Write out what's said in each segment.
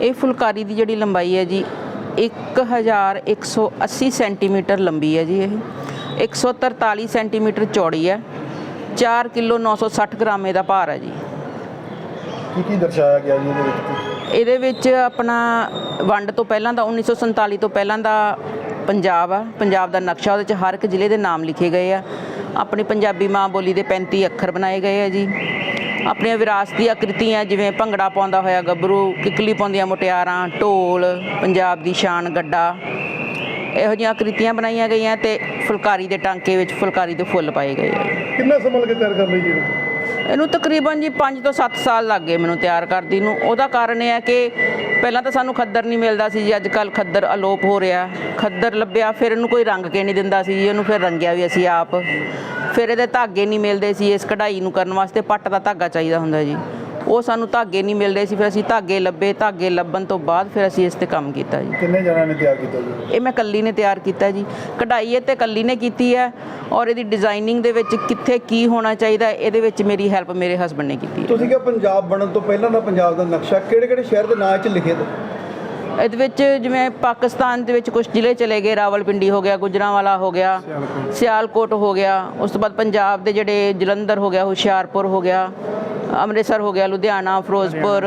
ਇਹ ਫੁਲਕਾਰੀ ਦੀ ਜਿਹੜੀ ਲੰਬਾਈ ਹੈ ਜੀ 1180 ਸੈਂਟੀਮੀਟਰ ਲੰਬੀ ਹੈ ਜੀ ਇਹ। 143 ਸੈਂਟੀਮੀਟਰ ਚੌੜੀ ਹੈ। 4 ਕਿਲੋ 960 ਗ੍ਰਾਮ ਇਹਦਾ ਭਾਰ ਹੈ ਜੀ। ਕੀ ਕੀ ਦਰਸਾਇਆ ਗਿਆ ਜੀ ਇਹਦੇ ਵਿੱਚ? ਇਹਦੇ ਵਿੱਚ ਆਪਣਾ ਵੰਡ ਤੋਂ ਪਹਿਲਾਂ ਦਾ 1947 ਤੋਂ ਪਹਿਲਾਂ ਦਾ ਪੰਜਾਬ ਆ। ਪੰਜਾਬ ਦਾ ਨਕਸ਼ਾ ਉਹਦੇ ਚ ਹਰ ਇੱਕ ਜ਼ਿਲ੍ਹੇ ਦੇ ਨਾਮ ਲਿਖੇ ਗਏ ਆ। ਆਪਣੀ ਪੰਜਾਬੀ ਮਾਂ ਬੋਲੀ ਦੇ 35 ਅੱਖਰ ਬਣਾਏ ਗਏ ਆ ਜੀ। ਆਪਣੀਆਂ ਵਿਰਾਸਤੀ ਆਕ੍ਰਿਤੀਆਂ ਜਿਵੇਂ ਭੰਗੜਾ ਪਾਉਂਦਾ ਹੋਇਆ ਗੱਭਰੂ, ਕਿੱਕਲੀ ਪਾਉਂਦੀਆਂ ਮੁਟਿਆਰਾਂ, ਢੋਲ, ਪੰਜਾਬ ਦੀ ਸ਼ਾਨ ਗੱਡਾ, ਇਹੋ ਜਿਹੀਆਂ ਆਕ੍ਰਿਤੀਆਂ ਬਣਾਈਆਂ ਗਈਆਂ ਤੇ ਫੁਲਕਾਰੀ ਦੇ ਟਾਂਕੇ ਵਿੱਚ ਫੁਲਕਾਰੀ ਦੇ ਫੁੱਲ ਪਾਏ ਗਏ ਆ। ਕਿੰਨਾ ਸਮਾਂ ਲੱਗੇ ਤਿਆਰ ਕਰਨ ਲਈ ਜੀ? ਇਹਨੂੰ ਤਕਰੀਬਨ ਜੀ 5 ਤੋਂ 7 ਸਾਲ ਲੱਗ ਗਏ ਮੈਨੂੰ ਤਿਆਰ ਕਰਦੀ ਨੂੰ। ਉਹਦਾ ਕਾਰਨ ਇਹ ਹੈ ਕਿ ਪਹਿਲਾਂ ਤਾਂ ਸਾਨੂੰ ਖੱਦਰ ਨਹੀਂ ਮਿਲਦਾ ਸੀ ਜੀ ਅੱਜ ਕੱਲ ਖੱਦਰ ਅਲੋਪ ਹੋ ਰਿਹਾ। ਖੱਦਰ ਲੱਭਿਆ, ਫਿਰ ਇਹਨੂੰ ਕੋਈ ਰੰਗ ਕੇ ਨਹੀਂ ਦਿੰਦਾ ਸੀ ਜੀ, ਇਹਨੂੰ ਫਿਰ ਰੰਗਿਆ ਵੀ ਅਸੀਂ ਆਪ। ਫਿਰ ਇਹਦੇ ਧਾਗੇ ਨਹੀਂ ਮਿਲਦੇ ਸੀ ਇਸ ਕਢਾਈ ਨੂੰ ਕਰਨ ਵਾਸਤੇ, ਪੱਟ ਦਾ ਧਾਗਾ ਚਾਹੀਦਾ ਹੁੰਦਾ ਜੀ। ਉਹ ਸਾਨੂੰ ਧਾਗੇ ਨਹੀਂ ਮਿਲਦੇ ਸੀ ਫਿਰ ਅਸੀਂ ਧਾਗੇ ਲੱਭੇ ਧਾਗੇ ਲੱਭਣ ਤੋਂ ਬਾਅਦ ਫਿਰ ਅਸੀਂ ਇਸ ਤੇ ਕੰਮ ਕੀਤਾ ਜੀ। ਕਿੰਨੇ ਜਣਾਂ ਨੇ ਤਿਆਰ ਕੀਤਾ ਜੀ? ਇਹ ਮੈਂ ਕੱਲੀ ਨੇ ਤਿਆਰ ਕੀਤਾ ਜੀ। ਕਢਾਈ ਇਹ ਤੇ ਕੱਲੀ ਨੇ ਕੀਤੀ ਹੈ ਔਰ ਇਹਦੀ ਡਿਜ਼ਾਈਨਿੰਗ ਦੇ ਵਿੱਚ ਕਿੱਥੇ ਕੀ ਹੋਣਾ ਚਾਹੀਦਾ ਇਹਦੇ ਵਿੱਚ ਮੇਰੀ ਹੈਲਪ ਮੇਰੇ ਹਸਬੰਡ ਨੇ ਕੀਤੀ ਤੁਸੀਂ ਕਿਹਾ ਪੰਜਾਬ ਬਣਨ ਤੋਂ ਪਹਿਲਾਂ ਦਾ ਪੰਜਾਬ ਦਾ ਨਕਸ਼ਾ ਕਿਹੜੇ ਕਿਹੜੇ ਸ਼ਹਿਰ ਦੇ ਨਾਂ 'ਚ ਲਿਖੇ ਤੇ? ਇਹਦੇ ਵਿੱਚ ਜਿਵੇਂ ਪਾਕਿਸਤਾਨ ਦੇ ਵਿੱਚ ਕੁਝ ਜ਼ਿਲ੍ਹੇ ਚਲੇ ਗਏ ਰਾਵਲਪਿੰਡੀ ਹੋ ਗਿਆ ਗੁਜਰਾਂਵਾਲਾ ਹੋ ਗਿਆ ਸਿਆਲਕੋਟ ਹੋ ਗਿਆ ਉਸ ਤੋਂ ਬਾਅਦ ਪੰਜਾਬ ਦੇ ਜਿਹੜੇ ਜਲੰਧਰ ਹੋ ਗਿਆ ਹੁਸ਼ਿਆਰਪੁਰ ਹੋ ਗਿਆ ਅੰਮ੍ਰਿਤਸਰ ਹੋ ਗਿਆ ਲੁਧਿਆਣਾ ਫਿਰੋਜ਼ਪੁਰ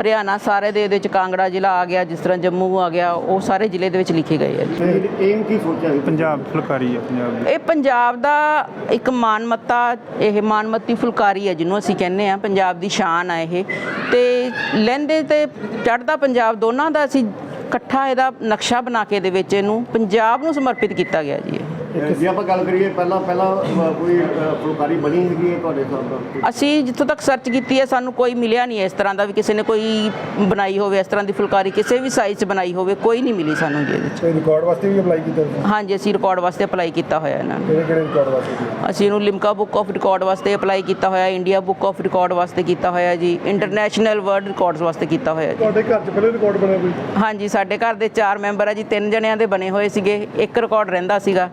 ਹਰਿਆਣਾ ਸਾਰੇ ਦੇ ਇਹਦੇ ਵਿੱਚ ਕਾਂਗੜਾ ਜ਼ਿਲ੍ਹਾ ਆ ਗਿਆ ਜਿਸ ਤਰ੍ਹਾਂ ਜੰਮੂ ਆ ਗਿਆ ਉਹ ਸਾਰੇ ਜ਼ਿਲ੍ਹੇ ਦੇ ਵਿੱਚ ਲਿਖੇ ਗਏ ਆ ਜੀ। ਏਮ ਕੀ ਸੋਚਿਆ ਸੀ? ਪੰਜਾਬ ਫੁਲਕਾਰੀ ਹੈ ਪੰਜਾਬ ਦੀ। ਇਹ ਪੰਜਾਬ ਦਾ ਇੱਕ ਮਾਨਮੱਤਾ ਇਹ ਮਾਨਮੱਤੀ ਫੁਲਕਾਰੀ ਹੈ ਜਿਹਨੂੰ ਅਸੀਂ ਕਹਿੰਦੇ ਆ ਪੰਜਾਬ ਦੀ ਸ਼ਾਨ ਆ ਇਹ। ਤੇ ਲਹਿੰਦੇ ਤੇ ਚੜ੍ਹਦਾ ਪੰਜਾਬ ਦੋਨਾਂ ਦਾ ਅਸੀਂ ਇਕੱਠਾ ਇਹਦਾ ਨਕਸ਼ਾ ਬਣਾ ਕੇ ਦੇ ਵਿੱਚ ਇਹਨੂੰ ਪੰਜਾਬ ਨੂੰ ਸਮਰਪਿਤ ਕੀਤਾ ਗਿਆ ਜੀ ਇਹ। ਜੇ ਆਪਾਂ ਗੱਲ ਕਰੀਏ ਪਹਿਲਾਂ ਪਹਿਲਾਂ ਕੋਈ ਫੁਲਕਾਰੀ ਬਣੀ ਹੈਗੀ ਹੈ ਤੁਹਾਡੇ ਹਿਸਾਬ ਅਸੀਂ ਜਿੱਥੋਂ ਤੱਕ ਸਰਚ ਕੀਤੀ ਹੈ ਸਾਨੂੰ ਕੋਈ ਮਿਲਿਆ ਨਹੀਂ ਇਸ ਤਰ੍ਹਾਂ ਦਾ ਵੀ ਕਿਸੇ ਨੇ ਕੋਈ ਬਣਾਈ ਹੋਵੇ ਇਸ ਤਰ੍ਹਾਂ ਦੀ ਫੁਲਕਾਰੀ ਕਿਸੇ ਵੀ ਸਾਈਜ਼ 'ਚ ਬਣਾਈ ਹੋਵੇ ਕੋਈ ਨਹੀਂ ਮਿਲੀ ਸਾਨੂੰ ਜੀ ਇਹਦੇ 'ਚ। ਰਿਕਾਰਡ ਵਾਸਤੇ ਵੀ ਅਪਲਾਈ ਕੀਤਾ ਹਾਂਜੀ ਅਸੀਂ ਰਿਕਾਰਡ ਵਾਸਤੇ ਅਪਲਾਈ ਕੀਤਾ ਹੋਇਆ ਇਹਨਾਂ ਨੂੰ। ਕਿਹੜੇ ਕਿਹੜੇ ਰਿਕਾਰਡ ਵਾਸਤੇ ਜੀ ਅਸੀਂ ਇਹਨੂੰ ਲਿਮਕਾ ਬੁੱਕ ਆਫ ਰਿਕਾਰਡ ਵਾਸਤੇ ਅਪਲਾਈ ਕੀਤਾ ਹੋਇਆ ਇੰਡੀਆ ਬੁੱਕ ਆਫ ਰਿਕਾਰਡ ਵਾਸਤੇ ਕੀਤਾ ਹੋਇਆ ਜੀ ਇੰਟਰਨੈਸ਼ਨਲ ਵਰਲਡ ਰਿਕਾਰਡਸ ਵਾਸਤੇ ਕੀਤਾ ਹੋਇਆ ਜੀ। ਤੁਹਾਡੇ ਘਰ 'ਚ ਪਹਿਲੇ ਰਿਕਾਰਡ ਬਣਿਆ ਕੋਈ? ਹਾਂਜੀ ਸਾਡੇ ਘਰ ਦੇ ਚਾਰ ਮੈਂਬਰ ਆ ਜੀ ਤਿੰਨ ਜਣਿਆਂ ਦੇ ਬਣੇ ਹੋਏ ਸੀਗੇ ਇੱਕ ਰਿਕਾਰਡ ਰਹਿੰਦਾ ਸੀਗਾ।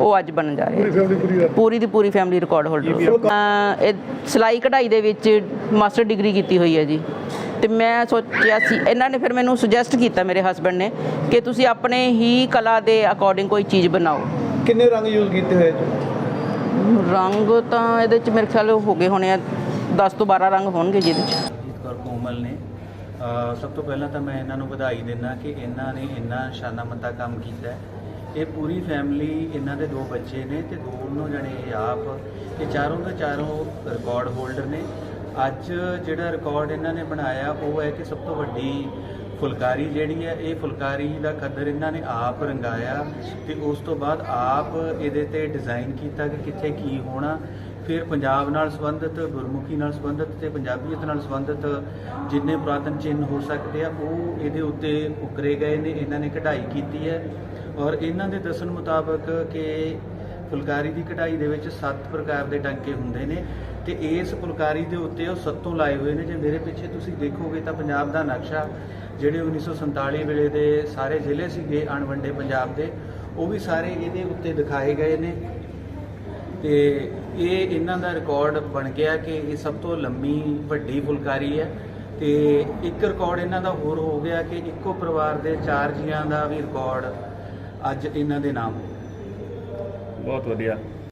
ਉਹ ਅੱਜ ਬਣਨ ਜਾ ਰਿਹਾ ਫੈਮਿਲੀ ਪੂਰੀ ਦਾ ਪੂਰੀ ਦੀ ਪੂਰੀ ਫੈਮਿਲੀ ਰਿਕਾਰਡ ਹੋਲਡਰ ਇਹ ਸਿਲਾਈ ਕਢਾਈ ਦੇ ਵਿੱਚ ਮਾਸਟਰ ਡਿਗਰੀ ਕੀਤੀ ਹੋਈ ਹੈ ਜੀ। ਤੇ ਮੈਂ ਸੋਚਿਆ ਸੀ ਇਹਨਾਂ ਨੇ ਫਿਰ ਮੈਨੂੰ ਸੁਜੈਸਟ ਕੀਤਾ ਮੇਰੇ ਹਸਬੰਡ ਨੇ ਕਿ ਤੁਸੀਂ ਆਪਣੇ ਹੀ ਕਲਾ ਦੇ ਅਕੋਰਡਿੰਗ ਕੋਈ ਚੀਜ਼ ਬਣਾਓ। ਕਿੰਨੇ ਰੰਗ ਯੂਜ਼ ਕੀਤੇ ਹੋਏ ਚ ਰੰਗ ਤਾਂ ਇਹਦੇ ਚ ਮੇਰੇ ਖਿਆਲ ਹੋ ਗਏ ਹੋਣੇ ਆ 10 ਤੋਂ 12 ਰੰਗ ਹੋਣਗੇ ਜਿਹਦੇ ਚ। ਜੀਤ ਕੌਰ ਕੋਮਲ ਨੇ। ਅ, ਸਭ ਤੋਂ ਪਹਿਲਾਂ ਤਾਂ ਮੈਂ ਇਹਨਾਂ ਨੂੰ ਵਧਾਈ ਦਿੰਦਾ ਕਿ ਇਹਨਾਂ ਨੇ ਇੰਨਾ ਸ਼ਾਨਾਮੱਦਾ ਕੰਮ ਕੀਤਾ ਹੈ। ਇਹ ਪੂਰੀ ਫੈਮਿਲੀ ਇਹਨਾਂ ਦੇ ਦੋ ਬੱਚੇ ਨੇ ਤੇ ਦੋਨੋਂ ਜਣੇ ਇਹ ਆਪ ਇਹ ਚਾਰੋਂ ਦਾ ਚਾਰੋਂ ਰਿਕਾਰਡ ਹੋਲਡਰ ਨੇ। ਅੱਜ ਜਿਹੜਾ ਰਿਕਾਰਡ ਇਹਨਾਂ ਨੇ ਬਣਾਇਆ, ਉਹ ਹੈ ਕਿ ਸਭ ਤੋਂ ਵੱਡੀ ਫੁਲਕਾਰੀ ਜਿਹੜੀ ਹੈ, ਇਹ ਫੁਲਕਾਰੀ ਦਾ ਕਦਰ ਇਹਨਾਂ ਨੇ ਆਪ ਰੰਗਾਇਆ ਤੇ ਉਸ ਤੋਂ ਬਾਅਦ ਆਪ ਇਹਦੇ ਤੇ ਡਿਜ਼ਾਈਨ ਕੀਤਾ ਕਿ ਕਿੱਥੇ ਕੀ ਹੋਣਾ। ਫਿਰ ਪੰਜਾਬ ਨਾਲ ਸੰਬੰਧਿਤ, ਗੁਰਮੁਖੀ ਨਾਲ ਸੰਬੰਧਿਤ ਤੇ ਪੰਜਾਬੀਅਤ ਨਾਲ ਸੰਬੰਧਿਤ ਜਿੰਨੇ ਪੁਰਾਤਨ ਚਿੰਨ੍ਹ ਹੋ ਸਕਦੇ ਆ, ਉਹ ਇਹਦੇ ਉੱਤੇ ਉਕਰੇ ਗਏ ਨੇ, ਇਹਨਾਂ ਨੇ ਕਢਾਈ ਕੀਤੀ ਹੈ। ਔਰ ਇਹਨਾਂ ਦੇ ਦੱਸਣ ਮੁਤਾਬਕ ਕਿ ਫੁਲਕਾਰੀ ਦੀ ਕਢਾਈ ਦੇ ਵਿੱਚ ਸੱਤ ਪ੍ਰਕਾਰ ਦੇ ਟਾਂਕੇ ਹੁੰਦੇ ਨੇ ਤੇ ਇਸ ਫੁਲਕਾਰੀ ਦੇ ਉੱਤੇ ਉਹ ਸੱਤੋਂ ਲਾਏ ਹੋਏ ਨੇ। ਜੇ ਮੇਰੇ ਪਿੱਛੇ ਤੁਸੀਂ ਦੇਖੋਗੇ ਤਾਂ ਪੰਜਾਬ ਦਾ ਨਕਸ਼ਾ, ਜਿਹੜੇ 1947 ਵੇਲੇ ਦੇ ਸਾਰੇ ਜ਼ਿਲ੍ਹੇ ਸੀਗੇ ਅਣਵੰਡੇ ਪੰਜਾਬ ਦੇ, ਉਹ ਵੀ ਸਾਰੇ ਇਹਦੇ ਉੱਤੇ ਦਿਖਾਏ ਗਏ ਨੇ। ਤੇ ਇਹ ਇਹਨਾਂ ਦਾ ਰਿਕਾਰਡ ਬਣ ਗਿਆ ਕਿ ਇਹ ਸਭ ਤੋਂ ਲੰਮੀ, ਵੱਡੀ ਫੁਲਕਾਰੀ ਹੈ ਤੇ ਇੱਕ ਰਿਕਾਰਡ ਇਹਨਾਂ ਦਾ ਹੋਰ ਹੋ ਗਿਆ ਕਿ ਇੱਕੋ ਪਰਿਵਾਰ ਦੇ ਚਾਰ ਜੀਆਂ ਦਾ ਵੀ ਰਿਕਾਰਡ ਅੱਜ ਇਹਨਾਂ ਦੇ ਨਾਮ ਹੋ। ਬਹੁਤ ਵਧੀਆ।